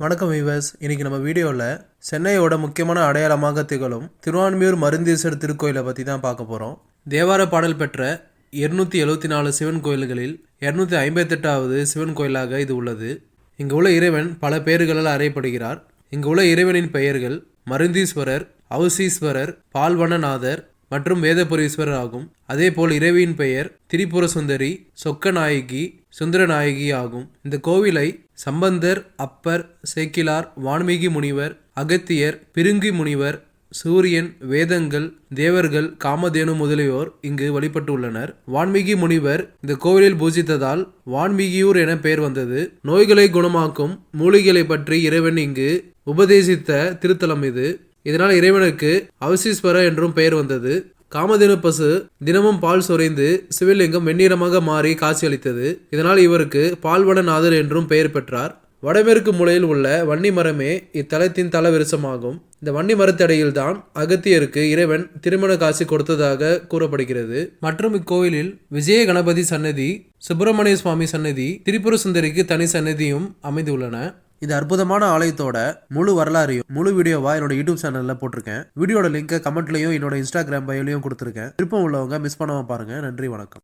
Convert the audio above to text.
வணக்கம் வீவர்ஸ் இன்றைக்கி நம்ம வீடியோவில் சென்னையோட முக்கியமான அடையாளமாக திகழும் திருவான்மியூர் மருந்தீஸ்வரர் திருக்கோயிலை பற்றி தான் பார்க்க போகிறோம் தேவார பாடல் பெற்ற இருநூற்றி எழுபத்தி நாலு சிவன் கோயில்களில் இரநூத்தி ஐம்பத்தெட்டாவது சிவன் கோயிலாக இது உள்ளது. இங்கு உள்ள இறைவன் பல பெயர்களால் அறையப்படுகிறார். இங்கு உள்ள இறைவனின் பெயர்கள் மருந்தீஸ்வரர் அவுசீஸ்வரர் பால்வனநாதர் மற்றும் வேதபுரீஸ்வரர் ஆகும் அதேபோல் இறைவியின் பெயர் திரிபுர சுந்தரி சொக்கநாயகி சுந்தரநாயகி ஆகும். இந்த கோவிலை சம்பந்தர் அப்பர் சேக்கிலார் வான்மீகி முனிவர் அகத்தியர் பிருங்கி முனிவர் சூரியன் வேதங்கள் தேவர்கள் காமதேனு முதலியோர் இங்கு வழிபட்டுள்ளனர். வான்மீகி முனிவர் இந்த கோவிலில் பூஜித்ததால் வான்மீகியூர் என பெயர் வந்தது. நோய்களை குணமாக்கும் மூலிகளை பற்றி இறைவன் இங்கு உபதேசித்த திருத்தலம் இது. இதனால் இறைவனுக்கு அவசீஸ்வர என்றும் பெயர் வந்தது. காமதேனு பசு தினமும் பால் சுரைந்து சிவலிங்கம் வெண்ணிறமாக மாறி காட்சியளித்தது இதனால் இவருக்கு பால்வனநாதர் என்றும் பெயர் பெற்றார். வடமேற்கு மூலையில் உள்ள வன்னி மரமே இத்தலத்தின் தலவிருசமாகும். இந்த வன்னி மரத்தடையில்தான் அகத்தியருக்கு இறைவன் திருமண காட்சி கொடுத்ததாக கூறப்படுகிறது. மற்றும் இக்கோயிலில் விஜய கணபதி சன்னதி சுப்பிரமணிய சுவாமி சன்னதி திரிபுர சுந்தரிக்கு தனி சன்னதியும் அமைந்துள்ளன. இது அற்புதமான ஆலயத்தோட முழு வரலாறையும் முழு வீடியோவா என்னோட யூடியூப் சேனல்ல போட்டிருக்கேன். வீடியோட லிங்கை கமெண்ட்லயும் என்னோட இன்ஸ்டாகிராம் பயோலையும் கொடுத்துருக்கேன். விருப்பம் உள்ளவங்க மிஸ் பண்ணாம பாருங்க. நன்றி வணக்கம்.